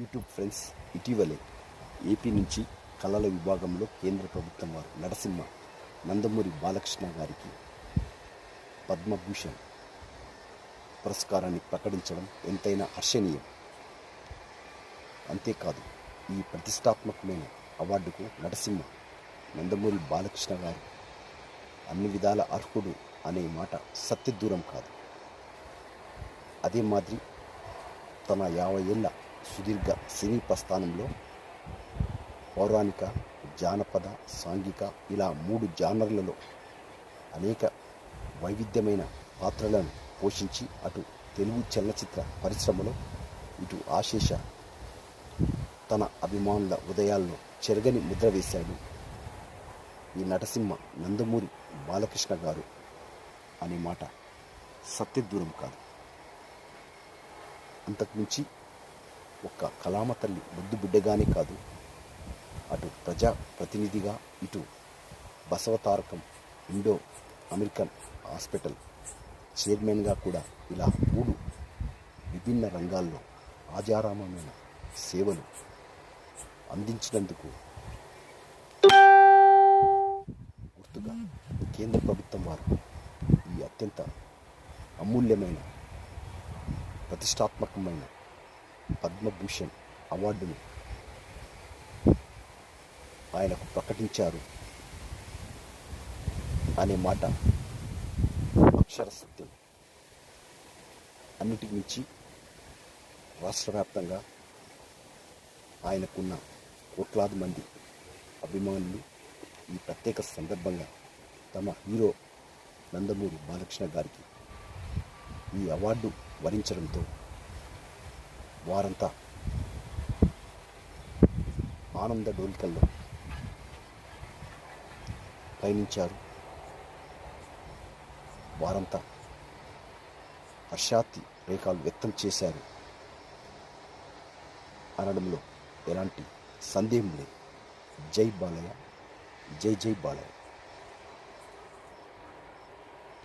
YouTube friends ఇటీవలే AP నుంచి కళల విభాగంలో కేంద్ర ప్రభుత్వం వారు నరసింహ నందమూరి బాలకృష్ణ గారికి పద్మభూషణ్ పురస్కారాన్ని ప్రకటించడం ఎంతైనా హర్షణీయం. అంతేకాదు ఈ ప్రతిష్టాత్మకమైన అవార్డుకు నరసింహ నందమూరి బాలకృష్ణ గారు అన్ని విధాల అర్హుడు అనే మాట సత్యదూరం కాదు. అదే మాదిరి తన యాభై ఏళ్ళ సుదీర్ఘ సినీ ప్రస్థానంలో పౌరాణిక జానపద సాంఘిక ఇలా మూడు జానర్లలో అనేక వైవిధ్యమైన పాత్రలను పోషించి అటు తెలుగు చలనచిత్ర పరిశ్రమలో ఇటు ఆశేష తన అభిమానుల ఉదయాల్లో చెరగని ముద్ర వేశాడు. ఈ నటసింహ నందమూరి బాలకృష్ణ గారు అనే మాట సత్యదూరం కాదు. అంతకుమించి ఒక్క కలామ తల్లి ముద్దు బిడ్డగానే కాదు. అటు ప్రజా ప్రతినిధిగా ఇటు బసవతారకం ఇండో అమెరికన్ హాస్పిటల్ చైర్మన్గా కూడా ఇలా మూడు విభిన్న రంగాల్లో ఆజారామమైన సేవలు అందించినందుకు గుర్తుగా కేంద్ర ప్రభుత్వం వారు ఈ అత్యంత అమూల్యమైన ప్రతిష్టాత్మకమైన పద్మభూషణ్ అవార్డును ఆయనకు ప్రకటించారు అనే మాట అక్షర సత్యం. అన్నిటికి మించి రాష్ట్ర వ్యాప్తంగా ఆయనకున్న కోట్లాది మంది అభిమానులు ఈ ప్రత్యేక సందర్భంగా తమ హీరో నందమూరి బాలకృష్ణ గారికి ఈ అవార్డు వరించడంతో వారంతా. ఆనంద డోలికల్లో పయనించారు. వారంతా హర్షాతి రేఖలు వ్యక్తం చేశారు. అనడంలో ఎలాంటి సందేహం లేదు. జై బాలయ్య జై జై బాలయ్య.